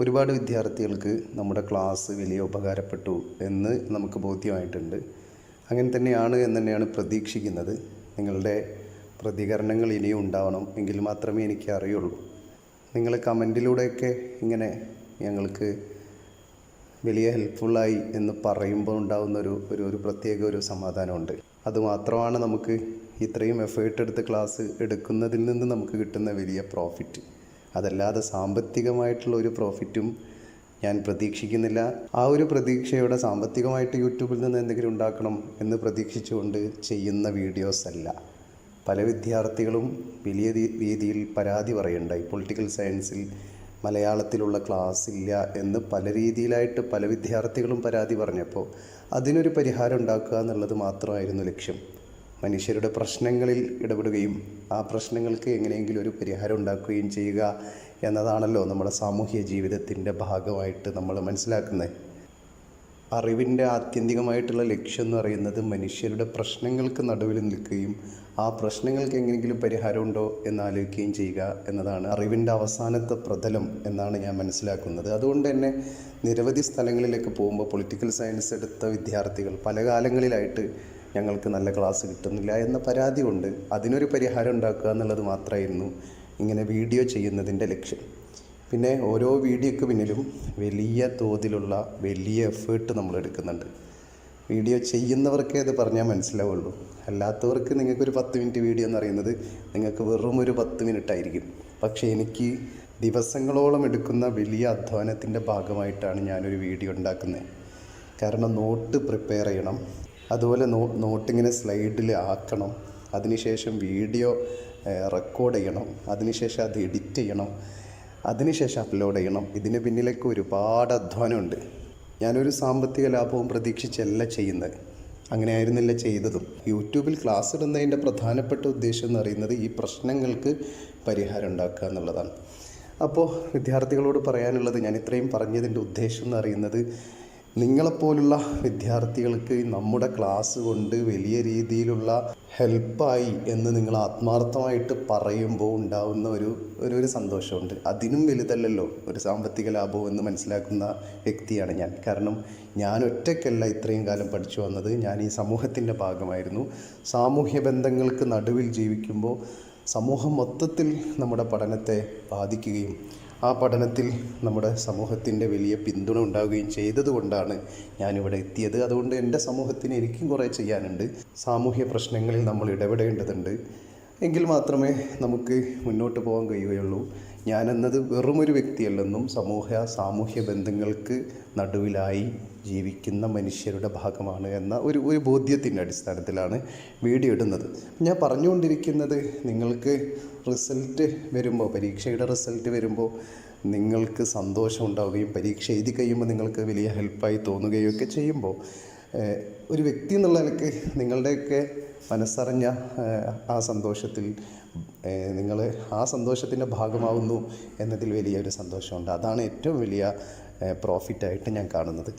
ഒരുപാട് വിദ്യാർത്ഥികൾക്ക് നമ്മുടെ ക്ലാസ് വലിയ ഉപകാരപ്പെട്ടു എന്ന് നമുക്ക് ബോധ്യമായിട്ടുണ്ട്. അങ്ങനെ തന്നെയാണ് എന്ന് തന്നെയാണ് പ്രതീക്ഷിക്കുന്നത്. നിങ്ങളുടെ പ്രതികരണങ്ങൾ ഇനിയും ഉണ്ടാവണം എങ്കിൽ മാത്രമേ എനിക്ക് അറിയുള്ളൂ. നിങ്ങൾ കമന്റിലൂടെയൊക്കെ ഇങ്ങനെ ഞങ്ങൾക്ക് വലിയ ഹെൽപ്ഫുള്ളായി എന്ന് പറയുമ്പോൾ ഉണ്ടാകുന്ന ഒരു ഒരു ഒരു പ്രത്യേക ഒരു സമാധാനമുണ്ട്. അതുമാത്രമാണ് നമുക്ക് ഇത്രയും എഫേർട്ട് എടുത്ത് ക്ലാസ് എടുക്കുന്നതിൽ നിന്ന് നമുക്ക് കിട്ടുന്ന വലിയ പ്രോഫിറ്റ്. അതല്ലാതെ സാമ്പത്തികമായിട്ടുള്ള ഒരു പ്രോഫിറ്റും ഞാൻ പ്രതീക്ഷിക്കുന്നില്ല. ആ ഒരു പ്രതീക്ഷയോടെ സാമ്പത്തികമായിട്ട് യൂട്യൂബിൽ നിന്ന് എന്തെങ്കിലും ഉണ്ടാക്കണം എന്ന് പ്രതീക്ഷിച്ചുകൊണ്ട് ചെയ്യുന്ന വീഡിയോസ് അല്ല. പല വിദ്യാർത്ഥികളും വലിയ രീതിയിൽ പരാതി പറയുണ്ടായി പൊളിറ്റിക്കൽ സയൻസിൽ മലയാളത്തിലുള്ള ക്ലാസ് ഇല്ല എന്ന് പല രീതിയിലായിട്ട് പല വിദ്യാർത്ഥികളും പരാതി പറഞ്ഞപ്പോൾ അതിനൊരു പരിഹാരം ഉണ്ടാക്കുക എന്നുള്ളത് മാത്രമായിരുന്നു ലക്ഷ്യം. മനുഷ്യരുടെ പ്രശ്നങ്ങളിൽ ഇടപെടുകയും ആ പ്രശ്നങ്ങൾക്ക് എങ്ങനെയെങ്കിലും ഒരു പരിഹാരം ഉണ്ടാക്കുകയും ചെയ്യുക എന്നതാണല്ലോ നമ്മുടെ സാമൂഹ്യ ജീവിതത്തിന്റെ ഭാഗമായിട്ട് നമ്മൾ മനസ്സിലാക്കുന്നത്. അറിവിന്റെ ആത്യന്തികമായിട്ടുള്ള ലക്ഷ്യം എന്ന് പറയുന്നത് മനുഷ്യരുടെ പ്രശ്നങ്ങൾക്ക് നടുവിൽ നിൽക്കുകയും ആ പ്രശ്നങ്ങൾക്ക് എങ്ങനെയെങ്കിലും പരിഹാരമുണ്ടോ എന്ന് ആലോചിക്കുകയും ചെയ്യുക എന്നതാണ് അറിവിന്റെ അവസാനത്തെ പ്രതലം എന്നാണ് ഞാൻ മനസ്സിലാക്കുന്നത്. അതുകൊണ്ട് തന്നെ നിരവധി സ്ഥലങ്ങളിലേക്ക് പോകുമ്പോൾ പൊളിറ്റിക്കൽ സയൻസ് എടുത്ത വിദ്യാർത്ഥികൾ പല കാലങ്ങളിലായിട്ട് ഞങ്ങൾക്ക് നല്ല ക്ലാസ് കിട്ടുന്നില്ല എന്ന പരാതി കൊണ്ട് അതിനൊരു പരിഹാരം ഉണ്ടാക്കുക എന്നുള്ളത് മാത്രമായിരുന്നു ഇങ്ങനെ വീഡിയോ ചെയ്യുന്നതിന്റെ ലക്ഷ്യം. പിന്നെ ഓരോ വീഡിയോക്ക് പിന്നിലും വലിയ തോതിലുള്ള വലിയ എഫേർട്ട് നമ്മൾ എടുക്കുന്നുണ്ട്. വീഡിയോ ചെയ്യുന്നവർക്കേ അത് പറഞ്ഞാൽ മനസ്സിലാവുള്ളൂ. അല്ലാത്തവർക്ക് നിങ്ങൾക്കൊരു പത്ത് മിനിറ്റ് വീഡിയോ എന്ന് പറയുന്നത് നിങ്ങൾക്ക് വെറും ഒരു പത്ത് മിനിറ്റ് ആയിരിക്കും. പക്ഷേ എനിക്ക് ദിവസങ്ങളോളം എടുക്കുന്ന വലിയ അധ്വാനത്തിന്റെ ഭാഗമായിട്ടാണ് ഞാനൊരു വീഡിയോ ഉണ്ടാക്കുന്നത്. കാരണം നോട്ട് പ്രിപ്പയർ ചെയ്യണം. അതുപോലെ നോട്ടിങ്ങനെ സ്ലൈഡിൽ ആക്കണം. അതിനുശേഷം വീഡിയോ റെക്കോർഡ് ചെയ്യണം. അതിനുശേഷം അത് എഡിറ്റ് ചെയ്യണം. അതിനുശേഷം അപ്ലോഡ് ചെയ്യണം. ഇതിന് പിന്നിലൊക്കെ ഒരുപാട് അധ്വാനമുണ്ട്. ഞാനൊരു സാമ്പത്തിക ലാഭവും പ്രതീക്ഷിച്ചല്ല ചെയ്യുന്നത്. അങ്ങനെ ആയിരുന്നില്ല ചെയ്തതും. യൂട്യൂബിൽ ക്ലാസ് ഇടുന്നതിന്റെ പ്രധാനപ്പെട്ട ഉദ്ദേശം എന്ന് പറയുന്നത് ഈ പ്രശ്നങ്ങൾക്ക് പരിഹാരം ഉണ്ടാക്കുക എന്നുള്ളതാണ്. അപ്പോൾ വിദ്യാർത്ഥികളോട് പറയാനുള്ളത് ഞാൻ ഇത്രയും പറഞ്ഞതിന്റെ ഉദ്ദേശം എന്ന് പറയുന്നത് നിങ്ങളെപ്പോലുള്ള വിദ്യാർത്ഥികൾക്ക് നമ്മുടെ ക്ലാസ് കൊണ്ട് വലിയ രീതിയിലുള്ള ഹെൽപ്പായി എന്ന് നിങ്ങൾ ആത്മാർത്ഥമായിട്ട് പറയുമ്പോൾ ഉണ്ടാവുന്ന ഒരു ഒരു ഒരു സന്തോഷമുണ്ട്. അതിനും വലുതല്ലല്ലോ ഒരു സാമ്പത്തിക ലാഭം എന്ന് മനസ്സിലാക്കുന്ന വ്യക്തിയാണ് ഞാൻ. കാരണം ഞാൻ ഒറ്റയ്ക്കല്ല ഇത്രയും കാലം പഠിച്ചു വന്നത്. ഞാൻ ഈ സമൂഹത്തിന്റെ ഭാഗമായിരുന്നു. സാമൂഹ്യ ബന്ധങ്ങൾക്ക് നടുവിൽ ജീവിക്കുമ്പോൾ സമൂഹം മൊത്തത്തിൽ നമ്മുടെ പഠനത്തെ ബാധിക്കുകയും ആ പഠനത്തിൽ നമ്മുടെ സമൂഹത്തിന്റെ വലിയ പിന്തുണ ഉണ്ടാവുകയും ചെയ്തതുകൊണ്ടാണ് ഞാനിവിടെ എത്തിയത്. അതുകൊണ്ട് എന്റെ സമൂഹത്തിന് എനിക്കും കുറേ ചെയ്യാനുണ്ട്. സാമൂഹ്യ പ്രശ്നങ്ങളിൽ നമ്മൾ ഇടപെടേണ്ടതുണ്ട്. എങ്കിൽ മാത്രമേ നമുക്ക് മുന്നോട്ട് പോകാൻ കഴിയുകയുള്ളൂ. ഞാനെന്നത് വെറുമൊരു വ്യക്തിയല്ലെന്നും സമൂഹ സാമൂഹ്യ ബന്ധങ്ങൾക്ക് നടുവിലായി ജീവിക്കുന്ന മനുഷ്യരുടെ ഭാഗമാണ് എന്ന ഒരു ഒരു ബോധ്യത്തിന്റെ അടിസ്ഥാനത്തിലാണ് വീഡിയോ ഇടുന്നത്. ഞാൻ പറഞ്ഞുകൊണ്ടിരിക്കുന്നത് നിങ്ങൾക്ക് റിസൾട്ട് വരുമ്പോൾ പരീക്ഷയുടെ റിസൾട്ട് വരുമ്പോൾ നിങ്ങൾക്ക് സന്തോഷം ഉണ്ടാവുകയും പരീക്ഷ എഴുതി കഴിയുമ്പോൾ നിങ്ങൾക്ക് വലിയ ഹെൽപ്പായി തോന്നുകയും ഒക്കെ ചെയ്യുമ്പോൾ ഒരു വ്യക്തി എന്നുള്ള നിങ്ങളുടെയൊക്കെ മനസ്സറിഞ്ഞ ആ സന്തോഷത്തിൽ നിങ്ങൾ ആ സന്തോഷത്തിന്റെ ഭാഗമാവുന്നു എന്നതിൽ വലിയൊരു സന്തോഷമുണ്ട്. അതാണ് ഏറ്റവും വലിയ പ്രോഫിറ്റായിട്ട് ഞാൻ കാണുന്നത്.